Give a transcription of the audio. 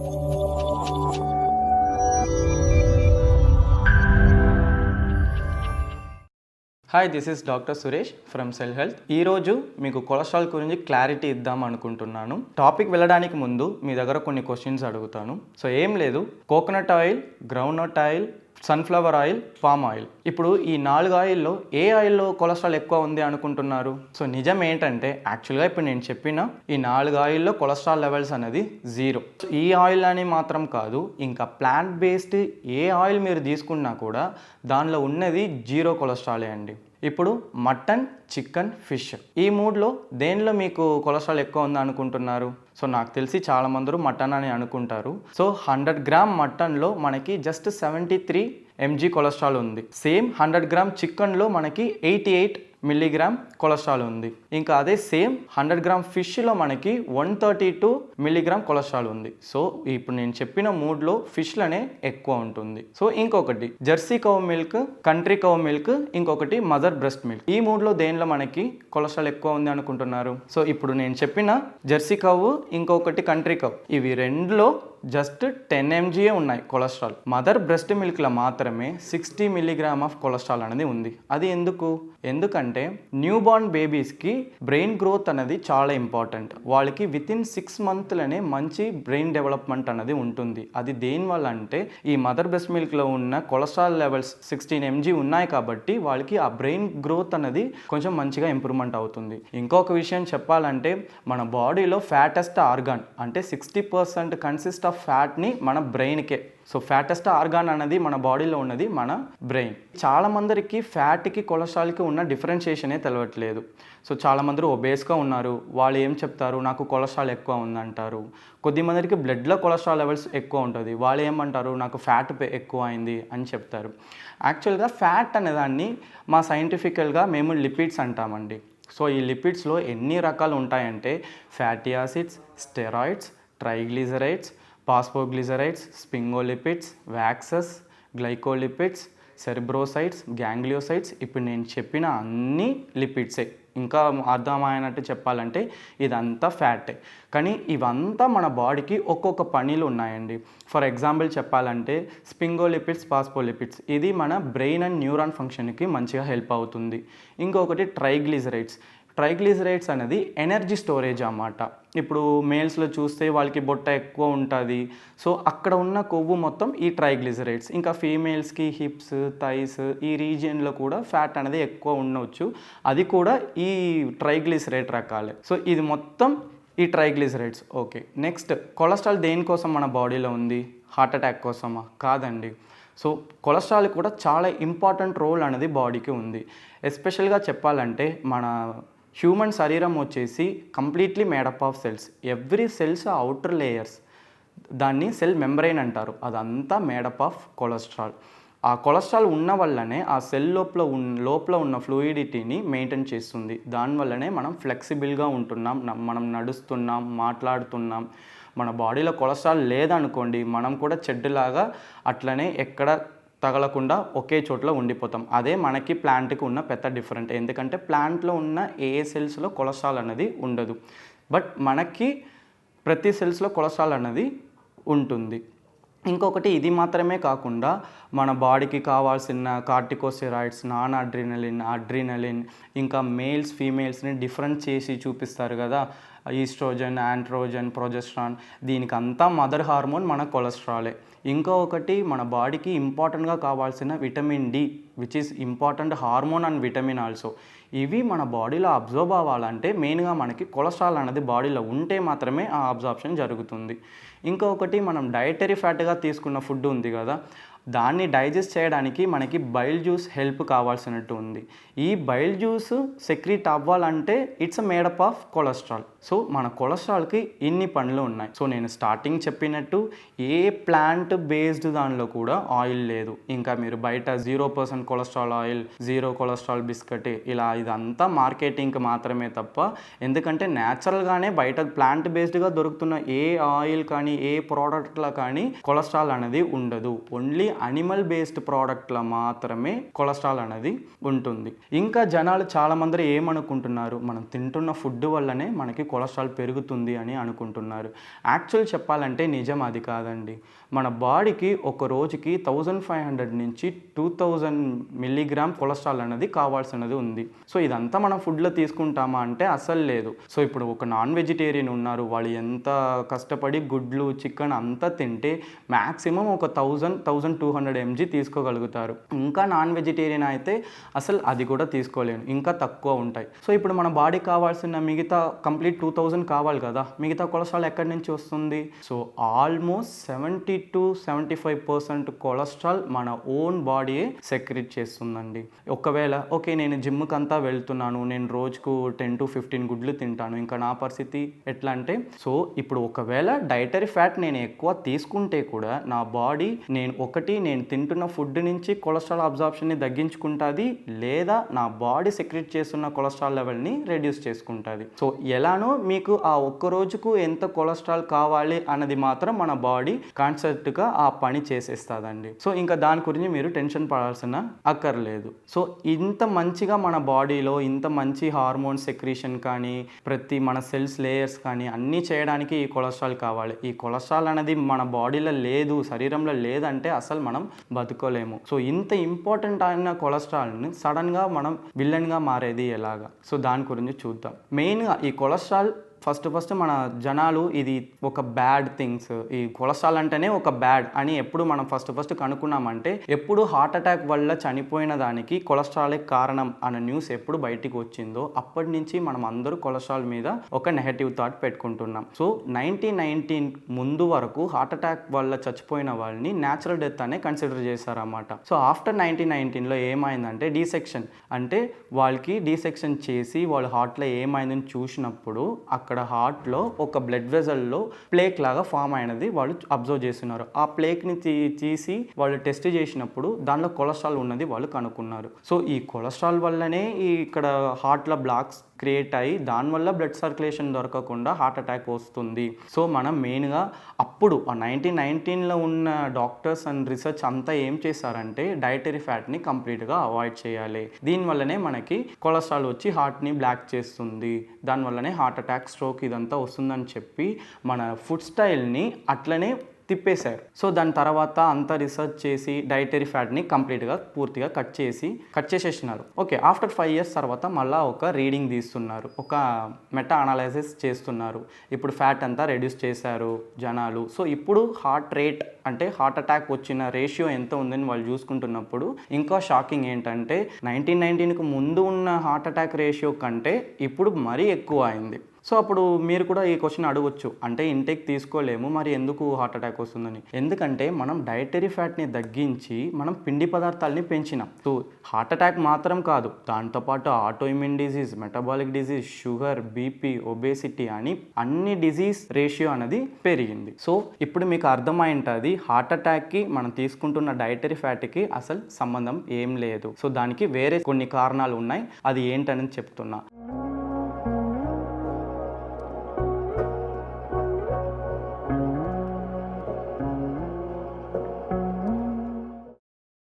Hi this is doctor Suresh from cell health ఈరోజు మీకు cholesterol గురించి క్లారిటీ ఇద్దాం అనుకుంటున్నాను. టాపిక్ వెళ్ళడానికి ముందు మీ దగ్గర కొన్ని క్వశ్చన్స్ అడుగుతాను. సో ఏం లేదు. Coconut oil groundnut oil sunflower oil palm oil. ఇప్పుడు ఈ నాలుగు ఆయిల్లో ఏ ఆయిల్లో కొలెస్ట్రాల్ ఎక్కువ ఉంది అనుకుంటున్నారు? సో నిజం ఏంటంటే యాక్చువల్గా ఇప్పుడు నేను చెప్పిన ఈ నాలుగు ఆయిల్లో కొలెస్ట్రాల్ లెవెల్స్ అనేది జీరో. ఈ ఆయిల్ అని మాత్రం కాదు ఇంకా ప్లాంట్ బేస్డ్ ఏ ఆయిల్ మీరు తీసుకున్నా కూడా దానిలో ఉన్నది జీరో కొలెస్ట్రాలే అండి. ఇప్పుడు మటన్ చికెన్ ఫిష్. ఈ మూడ్లో దేనిలో మీకు కొలెస్ట్రాల్ ఎక్కువ ఉందా అనుకుంటున్నారు? సో నాకు తెలిసి చాలా మంది మటన్ అని అనుకుంటారు. సో హండ్రెడ్ గ్రామ్ మటన్లో మనకి just seventy three MG cholesterol ఉంది. సేమ్ హండ్రెడ్ గ్రామ్ చికెన్లో మనకి ఎయిటీ ఎయిట్ మిల్లీగ్రామ్ కొలెస్ట్రాల్ ఉంది. ఇంకా అదే సేమ్ హండ్రెడ్ గ్రామ్ ఫిష్లో మనకి one thirty two milligram cholesterol ఉంది. సో ఇప్పుడు నేను చెప్పిన మూడ్లో ఫిష్లనే ఎక్కువ ఉంటుంది. సో ఇంకొకటి jersey cow milk country cow milk ఇంకొకటి మదర్ బ్రెస్ట్ మిల్క్. ఈ మూడ్లో దేనిలో మనకి కొలెస్ట్రాల్ ఎక్కువ ఉంది అనుకుంటున్నారు? సో ఇప్పుడు నేను చెప్పిన జెర్సీ కవ్ ఇంకొకటి కంట్రీ కవ్ ఇవి రెండులో జస్ట్ టెన్ ఎంజీఏ ఉన్నాయి కొలెస్ట్రాల్. మదర్ బ్రెస్ట్ మిల్క్లో మాత్రమే సిక్స్టీ మిల్లీగ్రామ్ ఆఫ్ కొలెస్ట్రాల్ అనేది ఉంది. అది ఎందుకు? ఎందుకంటే న్యూ బార్న్ బేబీస్కి బ్రెయిన్ గ్రోత్ అనేది చాలా ఇంపార్టెంట్. వాళ్ళకి విత్ ఇన్ సిక్స్ మంత్లనే మంచి బ్రెయిన్ డెవలప్మెంట్ అనేది ఉంటుంది. అది దేనివల్ల అంటే ఈ మదర్ బ్రెస్ట్ మిల్క్లో ఉన్న కొలెస్ట్రాల్ లెవెల్స్ సిక్స్టీన్ ఎంజీ ఉన్నాయి కాబట్టి వాళ్ళకి ఆ బ్రెయిన్ గ్రోత్ అనేది కొంచెం మంచిగా ఇంప్రూవ్మెంట్ అవుతుంది. ఇంకొక విషయం చెప్పాలంటే మన బాడీలో ఫ్యాటెస్ట్ ఆర్గాన్ అంటే సిక్స్టీ పర్సెంట్ కన్సిస్ట్ ఆఫ్ ఫ్యాట్ని మన బ్రెయిన్కే సో ఫ్యాటెస్ట్ ఆర్గాన్ అనేది మన బాడీలో ఉన్నది మన బ్రెయిన్ చాలా మందికి ఫ్యాట్కి కొలెస్ట్రాల్కి ఉన్న డిఫరెన్షియేషనే తెలవట్లేదు. సో చాలామంది ఒబేస్గా ఉన్నారు. వాళ్ళు ఏం చెప్తారు? నాకు కొలెస్ట్రాల్ ఎక్కువ ఉందంటారు. కొద్ది మందికి బ్లడ్లో కొలెస్ట్రాల్ లెవెల్స్ ఎక్కువ ఉంటుంది. వాళ్ళు ఏమంటారు? నాకు ఫ్యాట్ ఎక్కువ అయింది అని చెప్తారు. యాక్చువల్గా ఫ్యాట్ అనేదాన్ని మా సైంటిఫికల్గా మేము లిపిడ్స్ అంటామండి. సో ఈ లిపిడ్స్లో ఎన్ని రకాలు ఉంటాయంటే fatty acids steroids triglycerides phosphoglycerides sphingolipids waxes glycolipids cerebrosides gangliosides. ఇప్పుడు నేను చెప్పిన అన్ని లిపిడ్సే. ఇంకా అర్థమైనట్టు చెప్పాలంటే ఇదంతా ఫ్యాటే. కానీ ఇవంతా మన బాడీకి ఒక్కొక్క పనిలు ఉన్నాయండి. ఫర్ ఎగ్జాంపుల్ చెప్పాలంటే స్పింగోలిపిడ్స్ పాస్పోలిపిడ్స్. ఇది మన బ్రెయిన్ అండ్ న్యూరాన్ ఫంక్షన్కి మంచిగా హెల్ప్ అవుతుంది. ఇంకొకటి ట్రైగ్లిజరైడ్స్ ట్రైగ్లిజరైడ్స్ అనేది ఎనర్జీ స్టోరేజ్ అన్నమాట. ఇప్పుడు మేల్స్లో చూస్తే వాళ్ళకి బొట్ట ఎక్కువ ఉంటుంది. సో అక్కడ ఉన్న కొవ్వు మొత్తం ఈ ట్రైగ్లిజరైడ్స్ ఇంకా ఫీమేల్స్కి హిప్స్ థైస్ ఈ రీజియన్లో కూడా ఫ్యాట్ అనేది ఎక్కువ ఉండవచ్చు అది కూడా ఈ ట్రైగ్లిజరైడ్ రకాలే. సో ఇది మొత్తం ఈ ట్రైగ్లిజరైడ్స్ ఓకే నెక్స్ట్ కొలెస్ట్రాల్ దేనికోసం మన బాడీలో ఉంది? హార్ట్ అటాక్ కోసమా? కాదండి. సో కొలెస్ట్రాల్ కూడా చాలా ఇంపార్టెంట్ రోల్ అనేది బాడీకి ఉంది. ఎస్పెషల్గా చెప్పాలంటే మన హ్యూమన్ శరీరం వచ్చేసి completely made up of cells. Every cells outer layers దాన్ని సెల్ మెంబ్రెయిన్ అంటారు. అదంతా మేడప్ ఆఫ్ కొలెస్ట్రాల్. ఆ కొలెస్ట్రాల్ ఉన్న వల్లనే ఆ సెల్ లోపల ఉన్న లోపల ఉన్న ఫ్లూయిడిటీని మెయింటైన్ చేస్తుంది. దానివల్లనే మనం ఫ్లెక్సిబుల్గా ఉంటున్నాం మనం నడుస్తున్నాం మాట్లాడుతున్నాం. మన బాడీలో కొలెస్ట్రాల్ లేదనుకోండి మనం కూడా చెడ్డులాగా అట్లనే ఎక్కడ తగలకుండా ఒకే చోట్ల ఉండిపోతాం. అదే మనకి ప్లాంట్కి ఉన్న పెద్ద డిఫరెంట్. ఎందుకంటే ప్లాంట్లో ఉన్న ఏ సెల్స్లో కొలెస్ట్రాల్ అనేది ఉండదు. బట్ మనకి ప్రతి సెల్స్లో కొలెస్ట్రాల్ అనేది ఉంటుంది. ఇంకొకటి ఇది మాత్రమే కాకుండా మన బాడీకి కావాల్సిన కార్టికోస్టెరాయిడ్స్ నాన్ అడ్రినలిన్ అడ్రినలిన్ ఇంకా మేల్స్ ఫీమేల్స్ని డిఫరెంట్ చేసి చూపిస్తారు కదా. ఈస్ట్రోజన్ యాంట్రోజన్ ప్రొజెస్ట్రాన్ దీనికి అంతా మదర్ హార్మోన్ మన కొలెస్ట్రాలే. ఇంకొకటి మన బాడీకి ఇంపార్టెంట్గా కావాల్సిన vitamin D which is important hormone and vitamin also ఇవి మన బాడీలో అబ్జర్వ్ అవ్వాలంటే మెయిన్గా మనకి కొలెస్ట్రాల్ అనేది బాడీలో ఉంటే మాత్రమే ఆ అబ్జార్ప్షన్ జరుగుతుంది. ఇంకొకటి మనం డైటరీ ఫ్యాట్గా తీసుకున్న ఫుడ్ ఉంది కదా దాన్ని డైజెస్ట్ చేయడానికి మనకి బైల్ జ్యూస్ హెల్ప్ కావాల్సినట్టు ఉంది. ఈ బైల్ జ్యూస్ సెక్రీట్ అవ్వాలంటే it's made up of cholesterol so మన కొలెస్ట్రాల్కి ఇన్ని పనులు ఉన్నాయి. సో నేను స్టార్టింగ్ చెప్పినట్టు ఏ ప్లాంట్ బేస్డ్ దానిలో కూడా ఆయిల్ లేదు. ఇంకా మీరు బయట zero percent cholesterol oil zero cholesterol biscuit ఇలా ఇదంతా మార్కెటింగ్కి మాత్రమే తప్ప ఎందుకంటే న్యాచురల్గానే బయట ప్లాంట్ బేస్డ్గా దొరుకుతున్న ఏ ఆయిల్ కానీ ఏ ప్రోడక్ట్లో కానీ కొలెస్ట్రాల్ అనేది ఉండదు. ఓన్లీ అనిమల్ బేస్డ్ ప్రోడక్ట్లో మాత్రమే కొలెస్ట్రాల్ అనేది ఉంటుంది. ఇంకా జనాలు చాలామంది ఏమనుకుంటున్నారు? మనం తింటున్న ఫుడ్ వల్లనే మనకి కొలెస్ట్రాల్ పెరుగుతుంది అని అనుకుంటున్నారు. యాక్చువల్ చెప్పాలంటే నిజం అది కాదండి. మన బాడీకి ఒక రోజుకి థౌజండ్ ఫైవ్ హండ్రెడ్ నుంచి టూ థౌజండ్ మిల్లీగ్రామ్ కొలెస్ట్రాల్ అనేది కావాల్సినది ఉంది. సో ఇదంతా మనం ఫుడ్లో తీసుకుంటామా అంటే అసలు లేదు. సో ఇప్పుడు ఒక నాన్ వెజిటేరియన్ ఉన్నారు. వాళ్ళు ఎంత కష్టపడి గుడ్లు చికెన్ అంతా తింటే మ్యాక్సిమం ఒక thousand thousand two hundred MG తీసుకోగలుగుతారు. ఇంకా నాన్ వెజిటేరియన్ అయితే అసలు అది కూడా తీసుకోలేను. ఇంకా తక్కువ ఉంటాయి. సో ఇప్పుడు మన బాడీ కావాల్సిన మిగతా కంప్లీట్ టూ థౌజండ్ కావాలి కదా. మిగతా కొలెస్ట్రాల్ ఎక్కడి నుంచి వస్తుంది? So almost seventy to seventy five percent cholesterol మన ఓన్ బాడీయే సెక్రెట్ చేస్తుందండి. ఒకవేళ ఓకే నేను జిమ్కి అంతా వెళ్తున్నాను. నేను రోజుకు టెన్ టు ఫిఫ్టీన్ గుడ్లు తింటాను. ఇంకా నా పరిస్థితి ఎట్లా అంటే సో ఇప్పుడు ఒకవేళ డైటరీ ఫ్యాట్ నేను ఎక్కువ తీసుకుంటే కూడా నా బాడీ నేను ఒకటి నేను తింటున్న ఫుడ్ నుంచి కొలెస్ట్రాల్ అబ్జార్ప్షన్ని తగ్గించుకుంటుంది లేదా నా బాడీ సెక్రెట్ చేస్తున్న కొలెస్ట్రాల్ లెవెల్ని రెడ్యూస్ చేసుకుంటుంది. సో ఎలానో మీకు ఆ ఒక్క రోజుకు ఎంత కొలెస్ట్రాల్ కావాలి అన్నది మాత్రం మన బాడీ కాన్సెప్ట్గా ఆ పని చేసేస్తుందండి. సో ఇంకా దాని గురించి మీరు టెన్షన్ పడాల్సిన అక్కర్లేదు. సో ఇంత మంచిగా మన బాడీలో ఇంత మంచి హార్మోన్ సెక్రీషన్ కానీ ప్రతి మన సెల్స్ లేయర్స్ కానీ అన్నీ చేయడానికి ఈ కొలెస్ట్రాల్ కావాలి. ఈ కొలెస్ట్రాల్ అనేది మన బాడీలో లేదు శరీరంలో లేదంటే అసలు మనం బతుకోలేము. సో ఇంత ఇంపార్టెంట్ అయిన కొలెస్ట్రాల్ని సడన్గా మనం విలన్గా మారేది ఎలాగా? సో దాని గురించి చూద్దాం. మెయిన్గా ఈ కొలెస్ట్రాల్ ఫస్ట్ ఫస్ట్ మన జనాలు ఇది ఒక బ్యాడ్ థింగ్స్. ఈ కొలెస్ట్రాల్ అంటేనే ఒక బ్యాడ్ అని ఎప్పుడు మనం ఫస్ట్ ఫస్ట్ కనుక్కున్నామంటే ఎప్పుడు హార్ట్ అటాక్ వల్ల చనిపోయిన దానికి కొలెస్ట్రాలే కారణం అన్న న్యూస్ ఎప్పుడు బయటికి వచ్చిందో అప్పటి నుంచి మనం అందరూ కొలెస్ట్రాల్ మీద ఒక నెగటివ్ థాట్ పెట్టుకుంటున్నాం. సో నైన్టీన్ నైన్టీన్ ముందు వరకు హార్ట్ అటాక్ వల్ల చచ్చిపోయిన వాళ్ళని న్యాచురల్ డెత్ అనే కన్సిడర్ చేశారన్నమాట. సో ఆఫ్టర్ నైన్టీన్ నైన్టీన్లో ఏమైందంటే డీసెక్షన్ అంటే వాళ్ళకి డీసెక్షన్ చేసి వాళ్ళ హార్ట్లో ఏమైందని చూసినప్పుడు అక్కడ హార్ట్లో ఒక బ్లడ్ వెజల్లో ప్లేక్ లాగా ఫామ్ అయినది వాళ్ళు అబ్జర్వ్ చేస్తున్నారు. ఆ ప్లేక్ని తీ తీసి వాళ్ళు టెస్ట్ చేసినప్పుడు దానిలో కొలెస్ట్రాల్ ఉన్నది వాళ్ళు కనుక్కున్నారు. సో ఈ కొలెస్ట్రాల్ వల్లనే ఈ ఇక్కడ హార్ట్లో బ్లాక్స్ క్రియేట్ అయ్యి దానివల్ల బ్లడ్ సర్క్యులేషన్ దొరకకుండా హార్ట్ అటాక్ వస్తుంది. సో మనం మెయిన్గా అప్పుడు ఆ నైన్టీన్ నైన్టీన్లో ఉన్న డాక్టర్స్ అండ్ రీసెర్చ్ అంతా ఏం చేశారంటే డైటరీ ఫ్యాట్ని కంప్లీట్గా అవాయిడ్ చేయాలి. దీనివల్లనే మనకి కొలెస్ట్రాల్ వచ్చి హార్ట్ని బ్లాక్ చేస్తుంది. దానివల్లనే హార్ట్ అటాక్ స్ట్రోక్ ఇదంతా వస్తుందని చెప్పి మన ఫుడ్ స్టైల్ని అట్లనే తిప్పేశారు. సో దాని తర్వాత అంతా రీసెర్చ్ చేసి డైటరీ ఫ్యాట్ని కంప్లీట్గా పూర్తిగా కట్ చేసి కట్ చేసేసినారు. ఓకే ఆఫ్టర్ ఫైవ్ ఇయర్స్ తర్వాత మళ్ళీ ఒక రీడింగ్ తీస్తున్నారు. ఒక మెటా అనాలైసిస్ చేస్తున్నారు. ఇప్పుడు ఫ్యాట్ అంతా రెడ్యూస్ చేశారు జనాలు. సో ఇప్పుడు హార్ట్ రేట్ అంటే హార్ట్ అటాక్ వచ్చిన రేషియో ఎంత ఉందని వాళ్ళు చూసుకుంటున్నప్పుడు ఇంకా షాకింగ్ ఏంటంటే నైన్టీన్ నైన్టీన్కి ముందు ఉన్న హార్ట్ అటాక్ రేషియో కంటే ఇప్పుడు మరీ ఎక్కువ అయింది. సో అప్పుడు మీరు కూడా ఈ క్వశ్చన్ అడగొచ్చు. అంటే ఇంటేక్ తీసుకోలేము మరి ఎందుకు హార్ట్ అటాక్ వస్తుందని? ఎందుకంటే మనం డైటరీ ఫ్యాట్ని తగ్గించి మనం పిండి పదార్థాలని పెంచినాం. సో హార్ట్ అటాక్ మాత్రం కాదు దాంతోపాటు autoimmune disease metabolic disease sugar BP obesity అని అన్ని డిజీజ్ రేషియో అనేది పెరిగింది. సో ఇప్పుడు మీకు అర్థమై ఉంటుంది హార్ట్ అటాక్కి మనం తీసుకుంటున్న డైటరీ ఫ్యాట్కి అసలు సంబంధం ఏం లేదు. సో దానికి వేరే కొన్ని కారణాలు ఉన్నాయి. అది ఏంటని చెప్తున్నా.